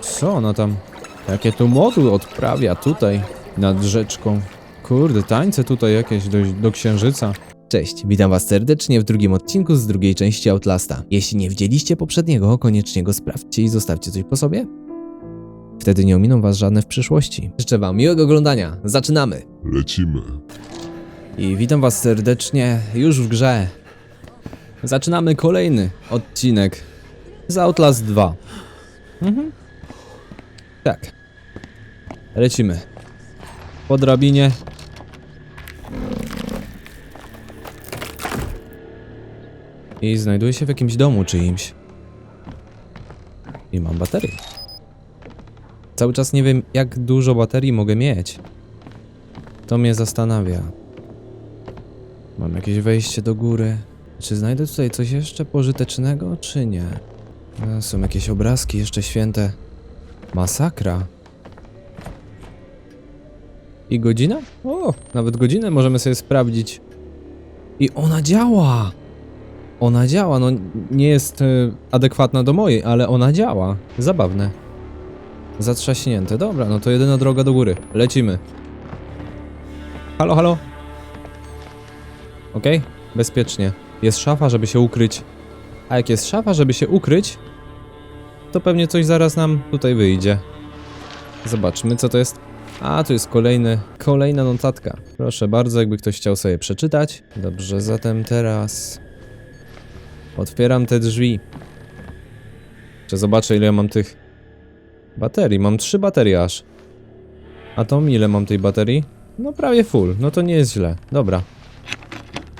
Co ona tam? Jakie tu modu odprawia tutaj, nad rzeczką. Kurde, tańce tutaj jakieś do, do księżyca. Cześć, witam was serdecznie w drugim odcinku z drugiej części Outlasta. Jeśli nie widzieliście poprzedniego, koniecznie go sprawdźcie i zostawcie coś po sobie. Wtedy nie ominą was żadne w przyszłości. Życzę wam miłego oglądania. Zaczynamy! Lecimy. I witam was serdecznie już w grze. Zaczynamy kolejny odcinek z Outlast 2. Mhm. Tak. Lecimy. Po drabinie. I znajduję się w jakimś domu czyimś. I mam baterię. Cały czas nie wiem, jak dużo baterii mogę mieć. To mnie zastanawia. Mam jakieś wejście do góry. Czy znajdę tutaj coś jeszcze pożytecznego, czy nie? Są jakieś obrazki jeszcze święte. Masakra. I godzina? O, nawet godzinę możemy sobie sprawdzić. I ona działa! Ona działa, no nie jest e, adekwatna do mojej, ale ona działa. Zabawne. Zatrzaśnięte. Dobra, no to jedyna droga do góry. Lecimy. Halo, halo? Okej, bezpiecznie. Jest szafa, żeby się ukryć. A jak jest szafa, żeby się ukryć, to pewnie coś zaraz nam tutaj wyjdzie. Zobaczmy, co to jest. A, tu jest kolejny, kolejna notatka. Proszę bardzo, jakby ktoś chciał sobie przeczytać. Dobrze, zatem teraz... Otwieram te drzwi. Jeszcze zobaczę, ile mam tych baterii. Mam trzy baterie aż. A to ile mam tej baterii? No prawie full, no to nie jest źle. Dobra.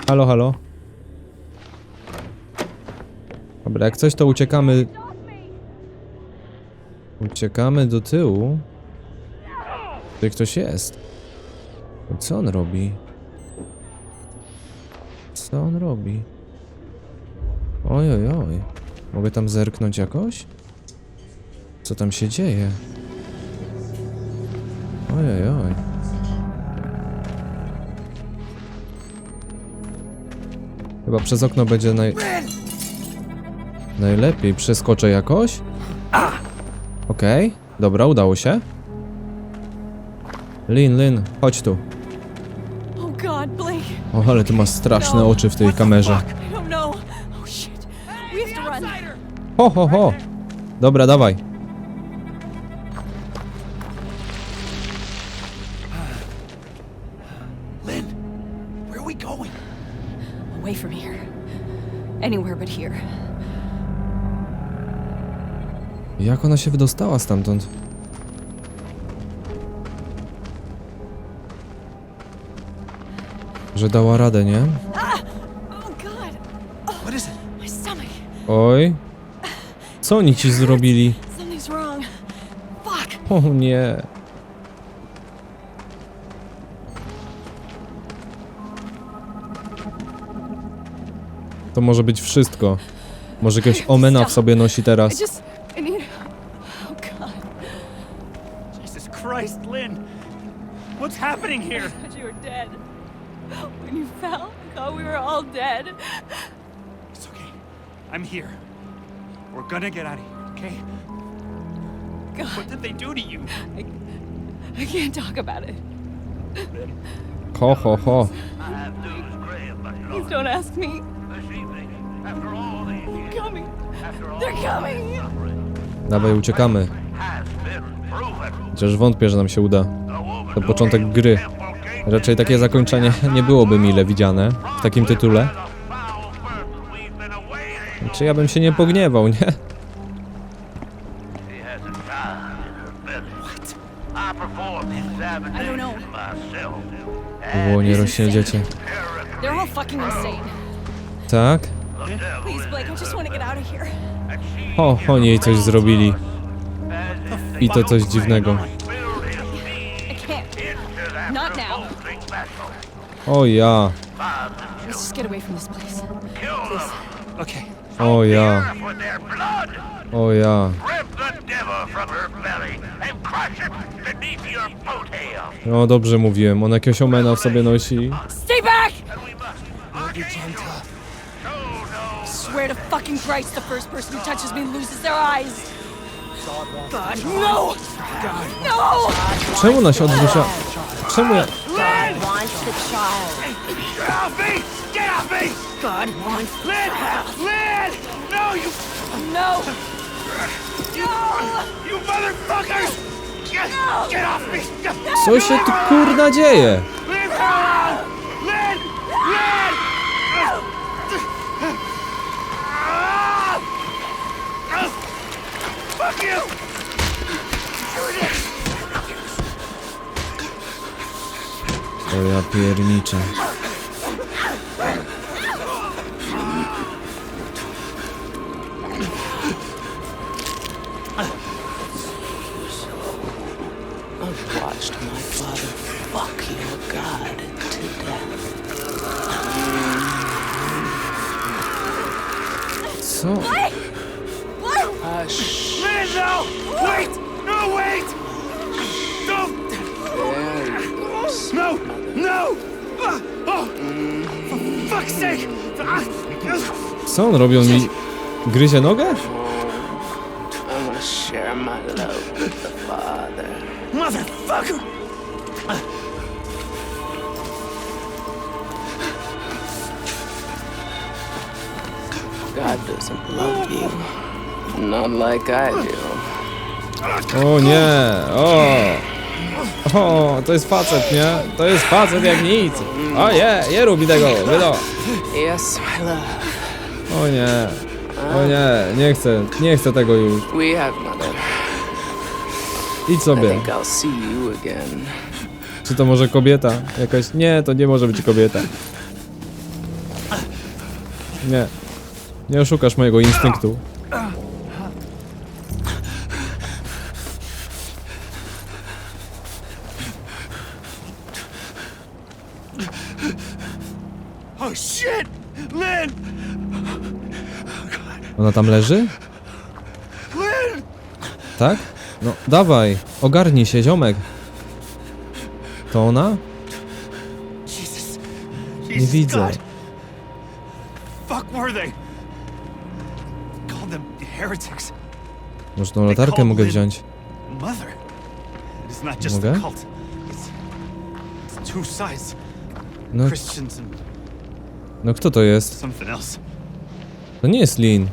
Halo, halo. Dobra, jak coś to uciekamy... Uciekamy do tyłu. Tutaj ktoś jest. No Co on robi? Co on robi? Oj, oj, oj. Mogę tam zerknąć jakoś? Co tam się dzieje? Oj, oj, oj. Chyba przez okno będzie naj... Najlepiej. Przeskoczę jakoś? Okej, dobra, udało się. Lin, Lin, chodź tu. Oh. O, ale ty masz straszne No. oczy w tej kamerze. Oh. Ho, ho, ho. Dobra, dawaj. Ona się wydostała stamtąd? Że dała radę, nie? Oj. Co oni ci zrobili? O nie. To może być wszystko. Może jakiegoś omena w sobie nosi teraz. Happening here? I thought you were dead. When you fell, I thought we were all dead. It's okay. I'm here. We're gonna get out of here, okay? God, What did they do to you? I, I can't talk about it. Ho, ho, ho. Please don't ask me. They're coming. They're coming. Dawaj, uciekamy. Chociaż wątpię, że nam się uda. To początek gry. Raczej takie zakończenie nie byłoby mile widziane w takim tytule. Czy ja bym się nie pogniewał, nie? Było nie rośnie dziecię. Tak? O, oni jej coś zrobili. I to coś dziwnego. O ja, Let's just get away from this place. Please. Okay. o ja, with their blood. o ja. Rip the devil from her belly and crush it beneath your boat hail. No dobrze mówiłem, on jakiegoś omena w sobie nosi. Stay back! Swear to fucking Christ, the first person who touches me loses their eyes. No! No! Czemu ona się odwróciła? Czemu ja... God wants the child. Get O ja pierniczę. Co on robi? On mi gryzie nogę? O nie! O! O, to jest facet, nie? To jest facet jak nic! O nie! Nie rób mi tego! Wydo! Yes, my love. O nie! O nie! Nie chcę, nie chcę tego już. We have mother. Idź I sobie. think I'll see you again. Czy to może kobieta? Jakaś... Nie, to nie może być kobieta. Nie. Nie oszukasz mojego instynktu. Oh shit! Lynn! Ona tam leży? Lynn! Tak? No, dawaj. Ogarnij się, ziomek. To ona? Nie widzę. Może tą latarkę mogę wziąć. Mogę? No, no kto to jest? something else. To nie jest Lin.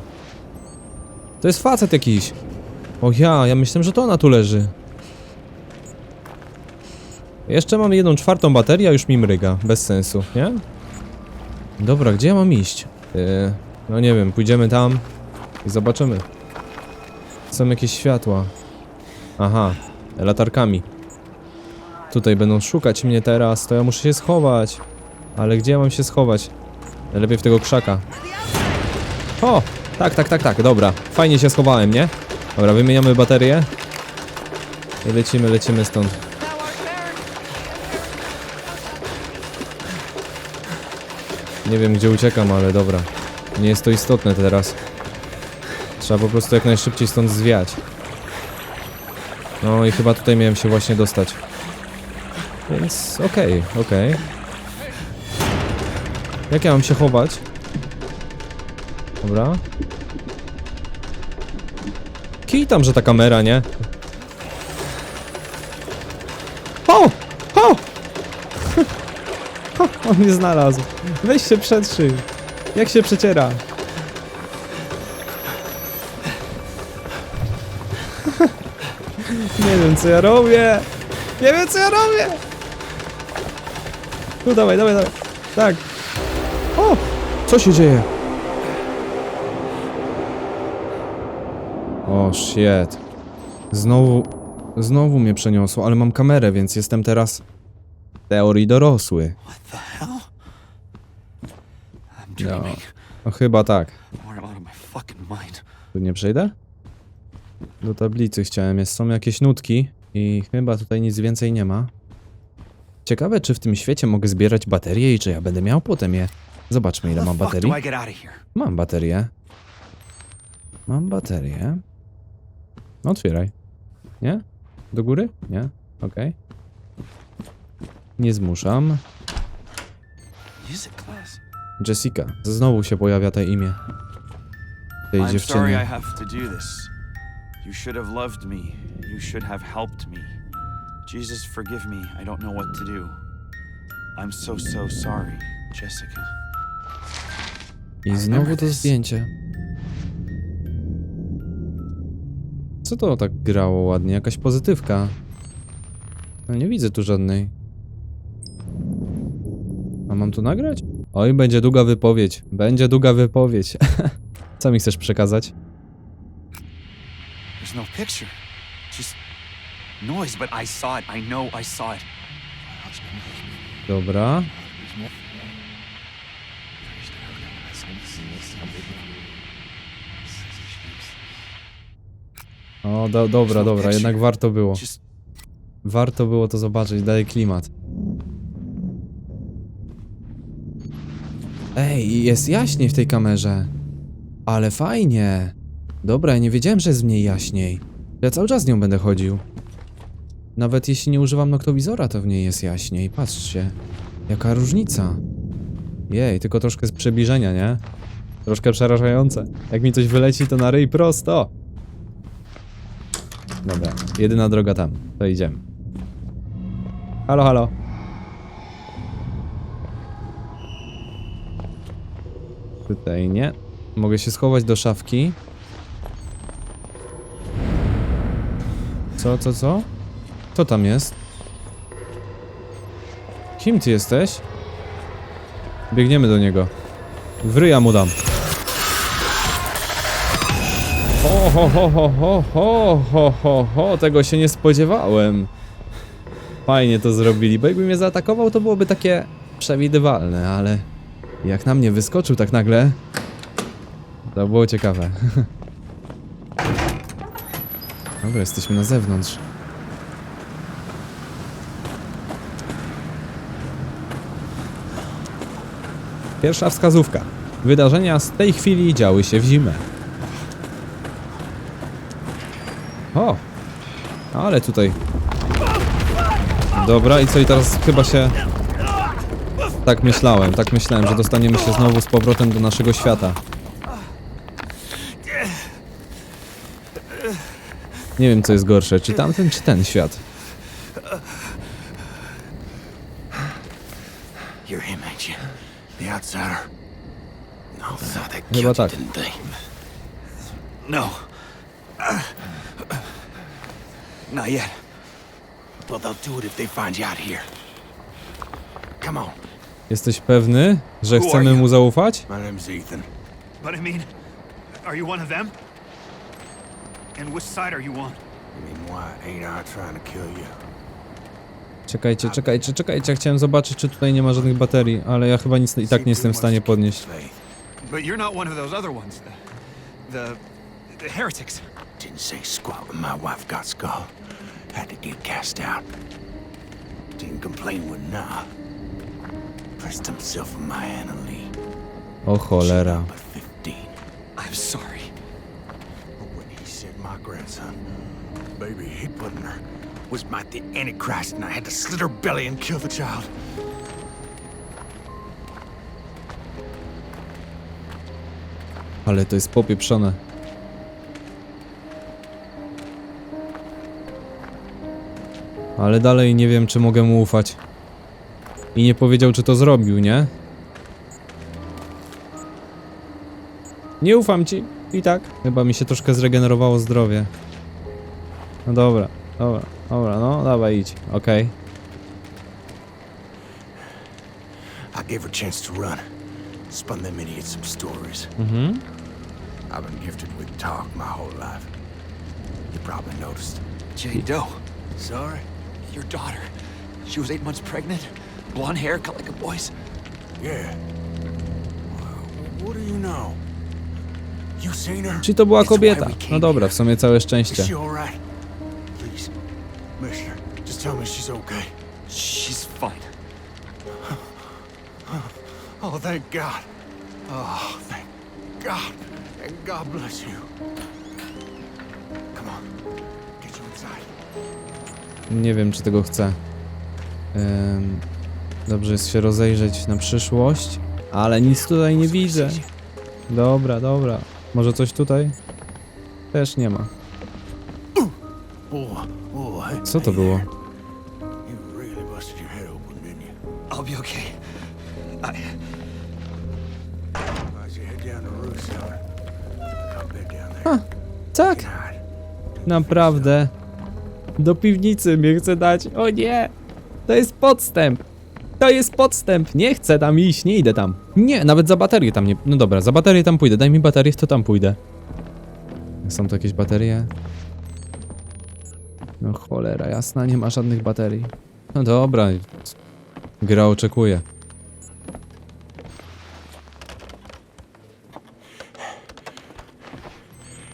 To jest facet jakiś. O ja, ja myślałem, że to ona tu leży. Jeszcze mam jedną czwartą baterię, a już mi mryga. Bez sensu, nie? Dobra, gdzie ja mam iść? Yy, no nie wiem, pójdziemy tam i zobaczymy. Są jakieś światła. Aha, latarkami. Tutaj będą szukać mnie teraz, to ja muszę się schować. Ale gdzie ja mam się schować? Lepiej w tego krzaka. O! Tak, tak, tak, tak, dobra. Fajnie się schowałem, nie? Dobra, wymieniamy baterię. I lecimy, lecimy stąd. Nie wiem gdzie uciekam, ale dobra. Nie jest to istotne teraz. Trzeba po prostu jak najszybciej stąd zwiać. No i chyba tutaj miałem się właśnie dostać. Więc okej, okej. Jak ja mam się chować? Dobra. Kij tam, że ta kamera, nie? O! O! On mnie znalazł. Weź się przetrzyj. Jak się przeciera? Nie wiem co ja robię. Nie wiem co ja robię. No dawaj, dawaj, dawaj. Tak. Co się dzieje? O shit. Znowu, znowu mnie przeniosło, ale mam kamerę, więc jestem teraz w teorii dorosły. No, no chyba tak. Tu nie przejdę? Do tablicy chciałem, jest, są jakieś nutki i chyba tutaj nic więcej nie ma. Ciekawe, czy w tym świecie mogę zbierać baterie i czy ja będę miał potem je. Zobaczmy, ile mam baterii. Mam baterię. Mam baterię. No, otwieraj. Nie? Do góry? Nie? Okej. Nie zmuszam. Jessica. Znowu się pojawia to imię. Tej dziewczyny. You should have loved me. You should have helped me. Jesus, forgive me. I don't know what to do. I'm so, so sorry, Jessica. I znowu to zdjęcie. Co to tak grało ładnie? Jakaś pozytywka. No nie widzę tu żadnej. A mam tu nagrać? Oj, będzie długa wypowiedź. Będzie długa wypowiedź. Co mi chcesz przekazać? There's no picture. Just noise, but I saw it. I know I saw it. Dobra. O, do, dobra, dobra, jednak warto było. Warto było to zobaczyć, daje klimat. Ej, jest jaśniej w tej kamerze. Ale fajnie. Dobra, ja nie wiedziałem, że jest mniej jaśniej. Ja cały czas z nią będę chodził. Nawet jeśli nie używam noktowizora, to w niej jest jaśniej. Patrzcie. Jaka różnica. Jej, tylko troszkę z przybliżenia, nie? Troszkę przerażające. Jak mi coś wyleci, to na ryj prosto. Dobra, jedyna droga tam. To idziemy. Halo, halo. Tutaj nie. Mogę się schować do szafki. Co, co, co? Co tam jest? Kim ty jesteś? Biegniemy do niego. Wryja mu dam. Ho, ho, ho, ho, ho, ho, ho, ho, tego się nie spodziewałem. Fajnie to zrobili, bo jakby mnie zaatakował, to byłoby takie przewidywalne, ale jak na mnie wyskoczył tak nagle, to było ciekawe. Dobra, jesteśmy na zewnątrz. Pierwsza wskazówka. Wydarzenia z tej chwili działy się w zimę. O! Ale tutaj. Dobra, i co i teraz chyba się. Tak myślałem, tak myślałem, że dostaniemy się znowu z powrotem do naszego świata. Nie wiem, co jest gorsze, czy tamten, czy ten świat. You're him, ain't you? The outsider. No, so they Chyba killed you, tak. didn't they? No. Not yet. Well, they'll do it if they find you out here. Come on. Jesteś pewny, że chcemy mu zaufać? My name's Ethan. But I mean, are you one of them? And which side are you on? I mean, why ain't I trying to kill you? Czekajcie, czekajcie, czekajcie, chciałem zobaczyć, czy tutaj nie ma żadnych baterii, ale ja chyba nic i tak nie jestem w stanie podnieść. But you're not one of those other ones. The, the, the heretics. Didn't say squat when my wife got skull. Had to get cast out. Didn't complain when nah. Pressed himself on my Anna Lee. O oh, cholera. 15. I'm sorry. But when he said my grandson, baby he put in her, was my the Antichrist, and I had to slit her belly and kill the child. Ale to jest popieprzone. Ale dalej nie wiem, czy mogę mu ufać. I nie powiedział, czy to zrobił, nie? Nie ufam ci. I tak. Chyba mi się troszkę zregenerowało zdrowie. No dobra, dobra, dobra, no dawaj idź. Okej. I gave her a chance to run. Spun them idiots some stories. Mhm. I've been gifted with talk my whole life. You probably noticed. Jay Doe, Sorry? Your daughter. She was eight months pregnant. Blonde hair, cut like a boy's. Yeah. What do you know? You seen her? Czyli to była It's why kobieta. we came No dobra, w here. sumie całe Is szczęście. she all right? Please, Mister, just tell me she's okay. She's fine. Oh, thank God. Oh, thank God. And God bless you. Come on, get you inside. Nie wiem, czy tego chcę. Dobrze jest się rozejrzeć na przyszłość, ale nic tutaj nie widzę. Dobra, dobra. Może coś tutaj? Też nie ma. Co to było? Ha, tak. Naprawdę. Do piwnicy mnie chce dać. O nie! To jest podstęp! To jest podstęp! Nie chcę tam iść, nie idę tam. Nie, nawet za baterię tam nie... No dobra, za baterię tam pójdę. Daj mi baterię, to tam pójdę. Są tu jakieś baterie? No cholera jasna, nie ma żadnych baterii. No dobra. Gra oczekuje.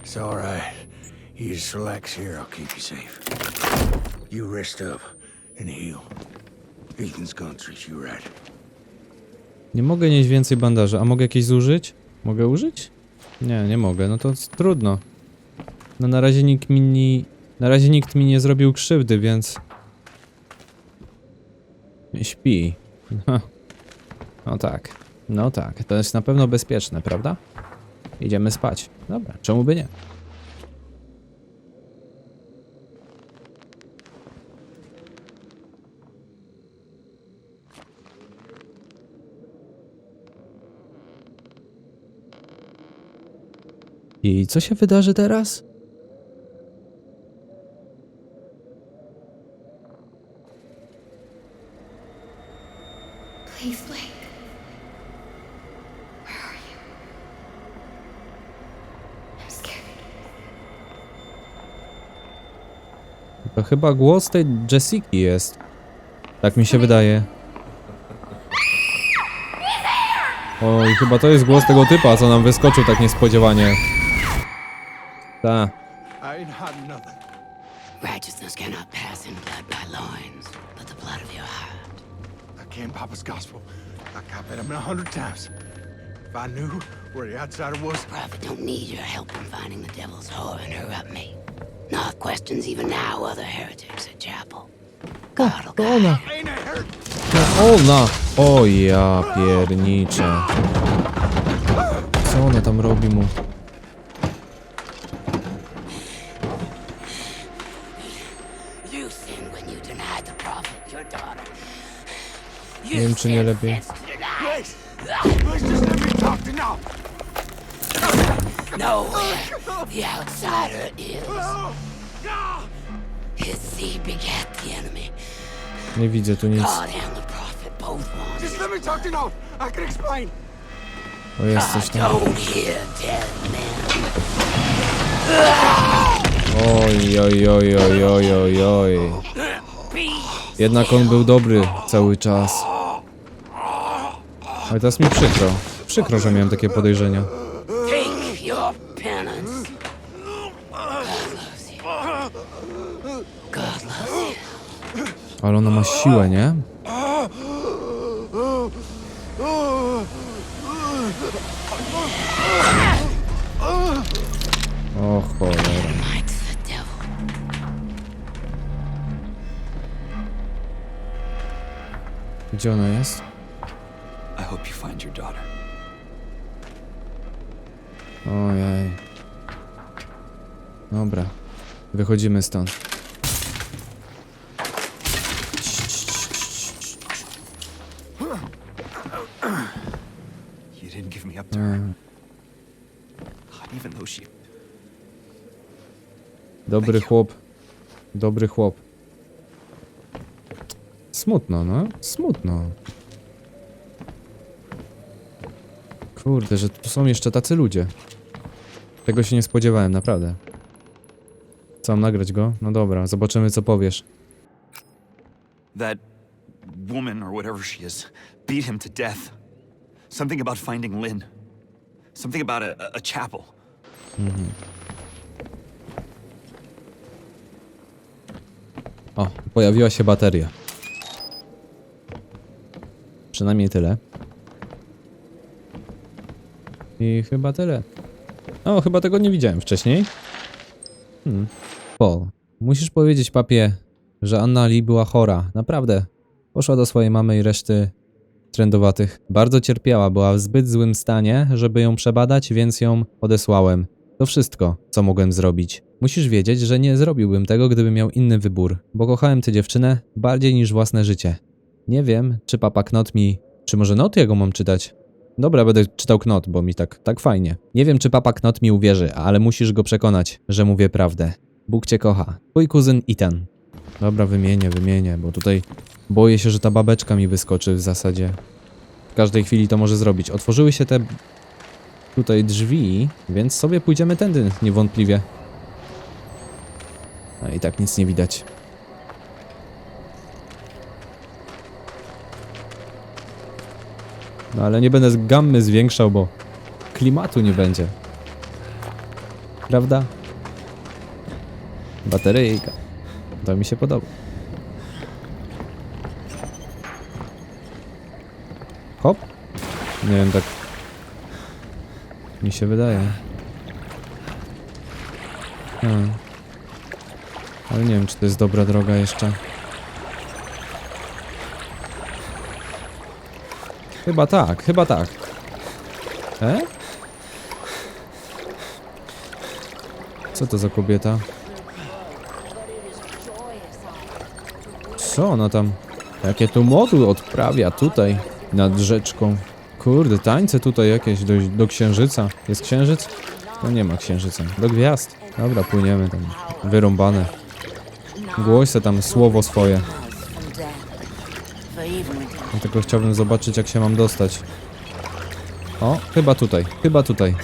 It's all right. You just relax here. I'll keep you safe. You rest up and heal. Ethan's gonna treat you right. Nie mogę nieść więcej bandaży, a mogę jakieś zużyć? Mogę użyć? Nie, nie mogę, no to trudno. No na razie nikt mi nie... Na razie nikt mi nie zrobił krzywdy, więc... Śpi. No. no tak, no tak, to jest na pewno bezpieczne, prawda? Idziemy spać. Dobra, czemu by nie? I co się wydarzy teraz? To chyba głos tej Jessiki jest. Tak mi się wydaje. Oj, chyba to jest głos tego typa, co nam wyskoczył tak niespodziewanie. Ta. I ain't hiding nothing. Righteousness cannot pass in blood by loins, but the blood of your heart. I can't Papa's gospel. I've been him a hundred times. If I knew where the outsider was, The Prophet don't need your help in finding the devil's whore and her up me. North questions even now other heretics at chapel. God will guide Ona. her. ain't it hurt? Ona! O ja pierniczę. Co ona tam robi mu? Nie wiem, czy nie lepiej. No, the outsider is. His seed begat the enemy. Nie widzę tu nic. Just let me talk to now. I can explain. O, jest coś tam. Oj, oj, oj, oj, oj, oj, oj. Jednak on był dobry cały czas. Ale teraz mi przykro. Przykro, że miałem takie podejrzenia. Ale ona ma siłę, nie? O cholera. Gdzie ona jest? I hope you find your daughter. Ojej. Dobra. Wychodzimy stąd. You didn't give me up to her, even though she. Dobry chłop. Dobry chłop. Smutno, no. Smutno. Kurde, że tu są jeszcze tacy ludzie. Tego się nie spodziewałem, naprawdę. Co, mam nagrać go? No dobra, zobaczymy co powiesz. That woman, or whatever she is, beat him to death. Something about finding Lynn. Something about a, a, chapel. O, pojawiła się bateria. Przynajmniej tyle. I chyba tyle. O, chyba tego nie widziałem wcześniej. Hmm. Paul, musisz powiedzieć papie, że Anna Lee była chora. Naprawdę. Poszła do swojej mamy i reszty trendowatych. Bardzo cierpiała, była w zbyt złym stanie, żeby ją przebadać, więc ją odesłałem. To wszystko, co mogłem zrobić. Musisz wiedzieć, że nie zrobiłbym tego, gdybym miał inny wybór, bo kochałem tę dziewczynę bardziej niż własne życie. Nie wiem, czy papa Knot mi... Czy może not jego mam czytać? Dobra, będę czytał Knot, bo mi tak, tak fajnie. Nie wiem, czy papa Knot mi uwierzy, ale musisz go przekonać, że mówię prawdę. Bóg cię kocha. Twój kuzyn Ethan. Dobra, wymienię, wymienię, bo tutaj boję się, że ta babeczka mi wyskoczy w zasadzie. W każdej chwili to może zrobić. Otworzyły się te tutaj drzwi, więc sobie pójdziemy tędy niewątpliwie. A i tak nic nie widać. No ale nie będę z gammy zwiększał, bo klimatu nie będzie. Prawda? Bateryjka. To mi się podoba. Hop. Nie wiem, tak mi się wydaje. Hmm. Ale nie wiem, czy to jest dobra droga jeszcze. Chyba tak, chyba tak. E? Co to za kobieta? Co ona tam? Jakie tu modu odprawia tutaj, nad rzeczką. Kurde, tańce tutaj jakieś do, do księżyca. Jest księżyc? No nie ma księżyca. Do gwiazd. Dobra, płyniemy tam. Wyrąbane. Głoś tam słowo swoje. Ja tylko chciałbym zobaczyć, jak się mam dostać. O, chyba tutaj, chyba tutaj.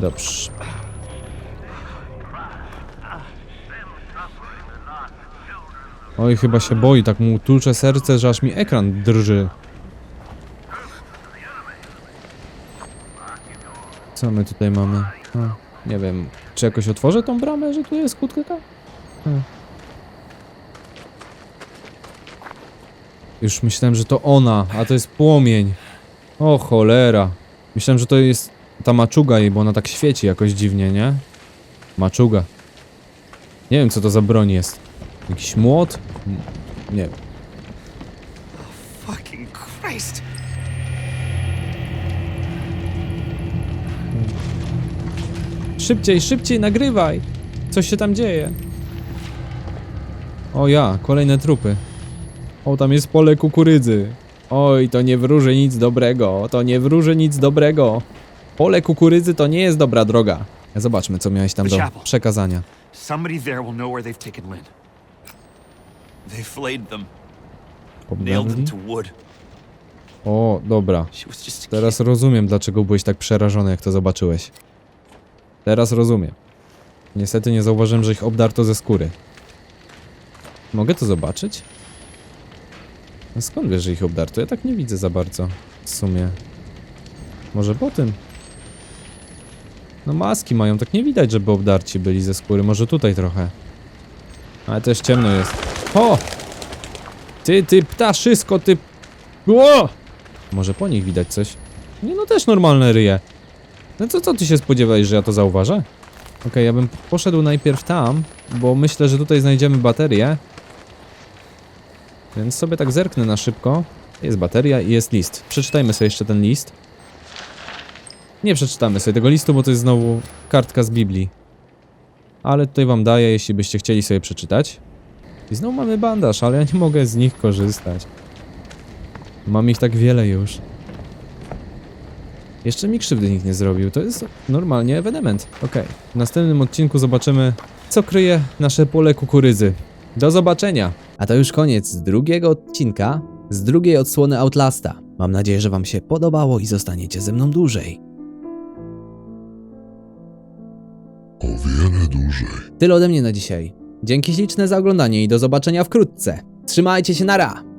Dobrze. Oj, chyba się boi, tak mu tłucze serce, że aż mi ekran drży. Co my tutaj mamy? O, nie wiem, czy jakoś otworzę tą bramę, że tu jest kłódka? Hmm. Już myślałem, że to ona, a to jest płomień. O cholera. Myślałem, że to jest ta maczuga jej, bo ona tak świeci jakoś dziwnie, nie? Maczuga. Nie wiem, co to za broń jest. Jakiś młot? Nie wiem. Fucking Christ! Szybciej, szybciej, nagrywaj! Coś się tam dzieje. O ja, kolejne trupy. O, tam jest pole kukurydzy. Oj, to nie wróży nic dobrego, to nie wróży nic dobrego. Pole kukurydzy to nie jest dobra droga. Zobaczmy, co miałeś tam do przekazania. Somebody there will know where they've taken Lynn. They flayed them, nailed them Obdarli? to wood. O, dobra. Teraz rozumiem, dlaczego byłeś tak przerażony, jak to zobaczyłeś. Teraz rozumiem. Niestety nie zauważyłem, że ich obdarto ze skóry. Mogę to zobaczyć? No skąd wiesz, że ich obdarto? Ja tak nie widzę za bardzo. W sumie. Może po tym? No maski mają, tak nie widać, żeby obdarci byli ze skóry. Może tutaj trochę. Ale też ciemno jest. O! Ty, ty ptaszysko, ty... O! Może po nich widać coś? Nie, no też normalne ryje. No co, co ty się spodziewałeś, że ja to zauważę? Okej, ja bym poszedł najpierw tam, bo myślę, że tutaj znajdziemy baterię. Więc sobie tak zerknę na szybko. Jest bateria i jest list. Przeczytajmy sobie jeszcze ten list. Nie przeczytamy sobie tego listu, bo to jest znowu kartka z Biblii. Ale tutaj wam daję, jeśli byście chcieli sobie przeczytać. I znowu mamy bandaż, ale ja nie mogę z nich korzystać. Mam ich tak wiele już. Jeszcze mi krzywdy nikt nie zrobił. To jest normalnie ewenement. Okej. W następnym odcinku zobaczymy, co kryje nasze pole kukurydzy. Do zobaczenia! A to już koniec drugiego odcinka z drugiej odsłony Outlasta. Mam nadzieję, że Wam się podobało i zostaniecie ze mną dłużej. O wiele dłużej. Tyle ode mnie na dzisiaj. Dzięki śliczne za oglądanie i do zobaczenia wkrótce. Trzymajcie się, nara!